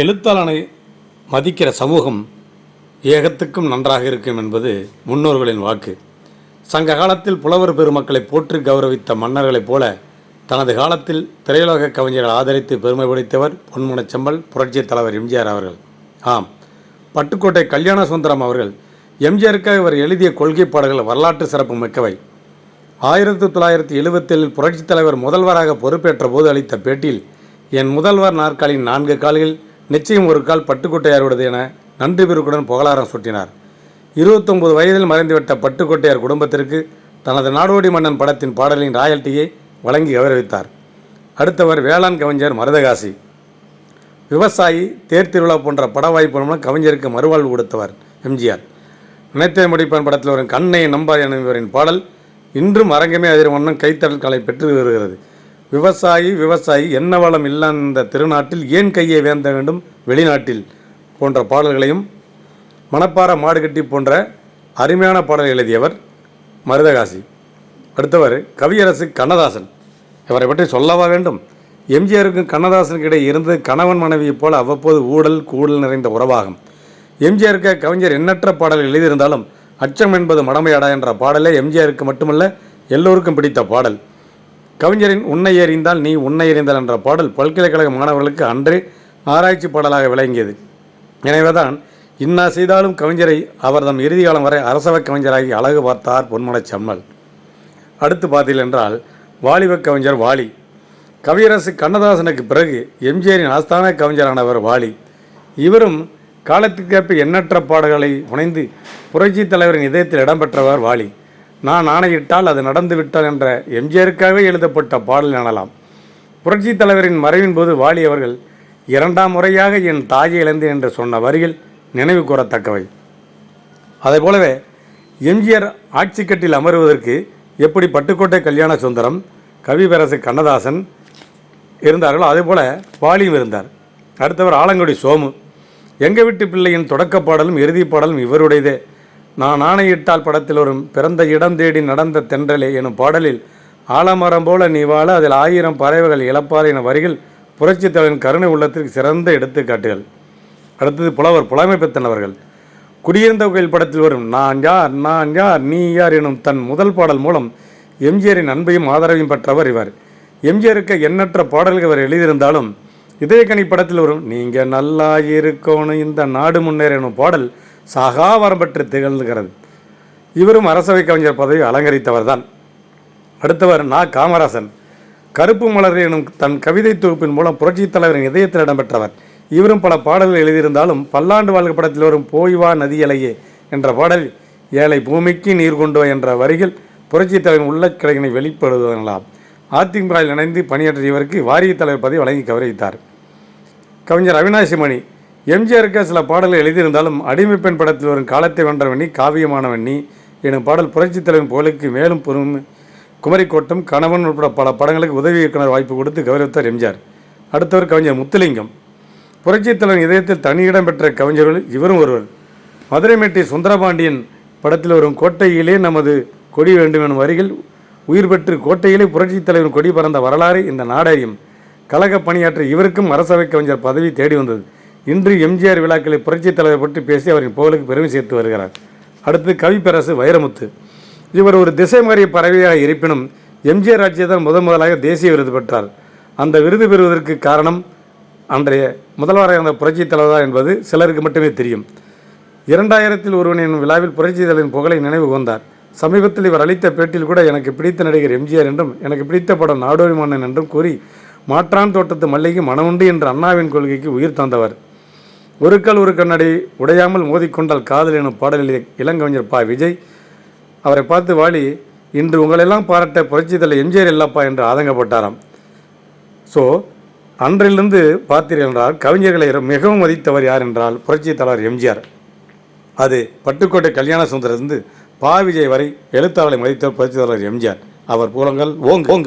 எழுத்தாளனை மதிக்கிற சமூகம் ஏகத்துக்கும் நன்றாக இருக்கும் என்பது முன்னோர்களின் வாக்கு. சங்க காலத்தில் புலவர் பெருமக்களை போற்றி கௌரவித்த மன்னர்களைப் போல தனது காலத்தில் திரையுலக கவிஞர்கள் ஆதரித்து பெருமை படைத்தவர் பொன்முனச் புரட்சித் தலைவர் எம்ஜிஆர் அவர்கள். ஆம் பட்டுக்கோட்டை கல்யாண சுந்தரம் அவர்கள். எம்ஜிஆருக்காக இவர் எழுதிய கொள்கை பாடல்கள் வரலாற்று சிறப்பு மிக்கவை. ஆயிரத்தி தொள்ளாயிரத்தி எழுபத்தேழில் புரட்சித் தலைவர் முதல்வராக பொறுப்பேற்ற போது அளித்த பேட்டியில் என் முதல்வர் நாற்காலியின் நான்கு கால்களில் நிச்சயம் ஒரு கால் பட்டுக்கோட்டையாருடையது என நன்றி பெருக்குடன் புகழாரம் சூட்டினார். இருபத்தொன்பது வயதில் மறைந்துவிட்ட பட்டுக்கோட்டையார் குடும்பத்திற்கு தனது நாடோடி மன்னன் படத்தின் பாடலின் ராயல்ட்டியை வழங்கி கௌரவித்தார். அடுத்தவர் வேளாண் கவிஞர் மருதகாசி. விவசாயி தேர் திருவிழா போன்ற பட வாய்ப்பு மூலம் கவிஞருக்கு மறுவாழ்வு கொடுத்தவர் எம்ஜிஆர். நினைத்தே முடிப்பன் படத்தில் வரும் கண்ணை நம்பார் என்பவரின் பாடல் இன்றும் அரங்கமே அதிர்வண்ணம் கைத்தடல் கலை பெற்று வருகிறது. விவசாயி விவசாயி என்ன வளம் இல்லாத இந்த திருநாட்டில் ஏன் கையை வேந்த வேண்டும்? வெளிநாட்டில் போன்ற பாடல்களையும் மணப்பாற மாடுகட்டி போன்ற அருமையான பாடல் எழுதியவர் மருதகாசி. அடுத்தவர் கவியரசு கண்ணதாசன். இவரை பற்றி சொல்லவா வேண்டும்? எம்ஜிஆருக்கும் கண்ணதாசனுக்கு இடையே இருந்தது கணவன் மனைவியைப் போல அவ்வப்போது ஊடல் கூடல் நிறைந்த உறவாகும். எம்ஜிஆருக்கு கவிஞர் எண்ணற்ற பாடல் எழுதியிருந்தாலும் அச்சம் என்பது மடமையாடா என்ற பாடலே எம்ஜிஆருக்கு மட்டுமல்ல எல்லோருக்கும் பிடித்த பாடல். கவிஞரின் உன்னை எறிந்தால் நீ உன்னை எறிந்தால் என்ற பாடல் பல்கலைக்கழக மாணவர்களுக்கு அன்றே ஆராய்ச்சி பாடலாக விளங்கியது. எனவேதான் இன்னா செய்தாலும் கவிஞரை அவர் தம் இறுதி காலம் வரை அரசவக் கவிஞராகி அழகு பார்த்தார் பொன்முனைச் செம்மல். அடுத்து பார்த்தீர்கள் என்றால் வாலிப கவிஞர் வாலி. கவியரசு கண்ணதாசனுக்கு பிறகு எம்ஜிஆரின் ஆஸ்தான கவிஞரானவர் வாலி. இவரும் காலத்துக்கேற்ப எண்ணற்ற பாடல்களை புனைந்து புரட்சித் தலைவரின் இதயத்தில் இடம்பெற்றவர் வாலி. நான் ஆணையிட்டால் அது நடந்து விட்டால் என்ற எம்ஜிஆருக்காகவே எழுதப்பட்ட பாடல் எனலாம். புரட்சி தலைவரின் மறைவின் போது வாலி அவர்கள் இரண்டாம் முறையாக என் தாயை இழந்தேன் என்று சொன்ன வரிகள் நினைவு கூறத்தக்கவை. அதே போலவே எம்ஜிஆர் ஆட்சிக்கட்டில் அமருவதற்கு எப்படி பட்டுக்கோட்டை கல்யாண சுந்தரம் கவிபரசு கண்ணதாசன் இருந்தார்களோ அதேபோல வாலியும் இருந்தார். அடுத்தவர் ஆலங்குடி சோமு. எங்கள் வீட்டு பிள்ளையின் தொடக்க பாடலும் இறுதி பாடலும் இவருடையதே. நான் ஆணையிட்டால் படத்தில் வரும் பிறந்த இடம் தேடி நடந்த தென்றலே எனும் பாடலில் ஆலமரம் போல நீ வாழ அதில் ஆயிரம் பறவைகள் இழப்பார் என வரிகள் புரட்சித் தலைவரின் கருணை உள்ளத்திற்கு சிறந்த எடுத்துக்காட்டுகள். அடுத்தது புலவர் புலமை பெத்தன் அவர்கள். குடியிருந்த கோயில் படத்தில் வரும் நான் யார் நான் யார் நீ யார் எனும் தன் முதல் பாடல் மூலம் எம்ஜிஆரின் அன்பையும் ஆதரவையும் பெற்றவர் இவர். எம்ஜிஆருக்கு எண்ணற்ற பாடல்கள் இவர் எழுதியிருந்தாலும் இதயக்கணி படத்தில் வரும் நீங்கள் நல்லா இருக்கணும் இந்த நாடு முன்னேற எனும் பாடல் சகாவரம் பெற்று திகழ்கிறது இவரும் அரசவை கவிஞர் பதவி அலங்கரித்தவர் தான் அடுத்தவர் நா. காமராசன். கருப்பு மலர் எனும் தன் கவிதை தொகுப்பின் மூலம் புரட்சித் தலைவரின் இதயத்தில் இடம்பெற்றவர். இவரும் பல பாடல்கள் எழுதியிருந்தாலும் பல்லாண்டு வாழ்க படத்தில் வரும் போய்வா நதியலையே என்ற பாடல் ஏழை பூமிக்கு நீர் கொண்டோ என்ற வரிகள் புரட்சித் தலைவரின் உள்ள கிளையினை வெளிப்படுவதெல்லாம் அதிமுகவில் இணைந்து பணியாற்றியவருக்கு வாரியத் தலைவர் பதவி வழங்கி கௌரவித்தார். கவிஞர் அவினாசி மணி எம்ஜிஆருக்கு சில பாடல்கள் எழுதியிருந்தாலும் அடிமைப்பெண் படத்தில் வரும் காலத்தை வென்றவண்ணி காவியமானவண்ணி எனும் பாடல் புரட்சித் தலைவன் புகழுக்கு மேலும் பெரும் குமரிக்கோட்டம் கணவன் உட்பட பல படங்களுக்கு உதவி இயக்குனர் வாய்ப்பு கொடுத்து கௌரவித்தார் எம்ஜிஆர். அடுத்தவர் கவிஞர் முத்துலிங்கம். புரட்சித் தலைவன் இதயத்தில் தனியிடம் பெற்ற கவிஞர்கள் இவரும் ஒருவர். மதுரைமேட்டை சுந்தரபாண்டியன் படத்தில் வரும் கோட்டையிலே நமது கொடி வேண்டும் எனும் வரிகள் உயிர் பெற்று கோட்டையிலே புரட்சித் தலைவன் கொடி பறந்த வரலாறு இந்த நாடையும் கழக பணியாற்ற இவருக்கும் அரசவை கவிஞர் பதவி தேடி வந்தது. இன்று எம்ஜிஆர் விழாக்களை புரட்சித் தலைவர் பற்றி பேசி அவரின் புகழுக்கு பெருமை சேர்த்து வருகிறார். அடுத்து கவிப்பரசு வைரமுத்து. இவர் ஒரு திசை மாறிய பறவையாக இருப்பினும் எம்ஜிஆர் ஆட்சியதான் முதன் முதலாக தேசிய விருது பெற்றார். அந்த விருது பெறுவதற்கு காரணம் அன்றைய முதல்வராக இருந்த புரட்சித் தலைவர் என்பது சிலருக்கு மட்டுமே தெரியும். இரண்டாயிரத்தில் ஒருவன் விழாவில் புரட்சித் தலைவரின் புகழை நினைவு கொண்டார் சமீபத்தில் இவர் அளித்த பேட்டியில் கூட எனக்கு பிடித்த நடிகர் எம்ஜிஆர் என்றும் எனக்கு பிடித்த படம் நாடோடி மன்னன் என்றும் கூறி மாற்றான் தோட்டத்து மல்லிகை மனமுண்டு என்ற அண்ணாவின் கொள்கைக்கு உயிர் தந்தவர். ஒரு ஒரு கண்ணடி உடையாமல் மோதிக்கொண்டால் காதல் எனும் பாடலில் இளங்கவிஞர் பா. விஜய் அவரை பார்த்து வாலி இன்று உங்களெல்லாம் பாராட்ட புரட்சித் எம்ஜிஆர் இல்லப்பா என்று ஆதங்கப்பட்டாராம். ஸோ அன்றிலிருந்து பார்த்தீர்கள் என்றால் கவிஞர்களை மிகவும் மதித்தவர் யார் என்றால் புரட்சி தலைவர் எம்ஜிஆர். அது பட்டுக்கோட்டை கல்யாண சுந்தரிலிருந்து பா. விஜய் வரை எழுத்தாளரை மதித்தவர் புரட்சி தலைவர் எம்ஜிஆர். அவர் புலங்கள் ஓங் ஓங்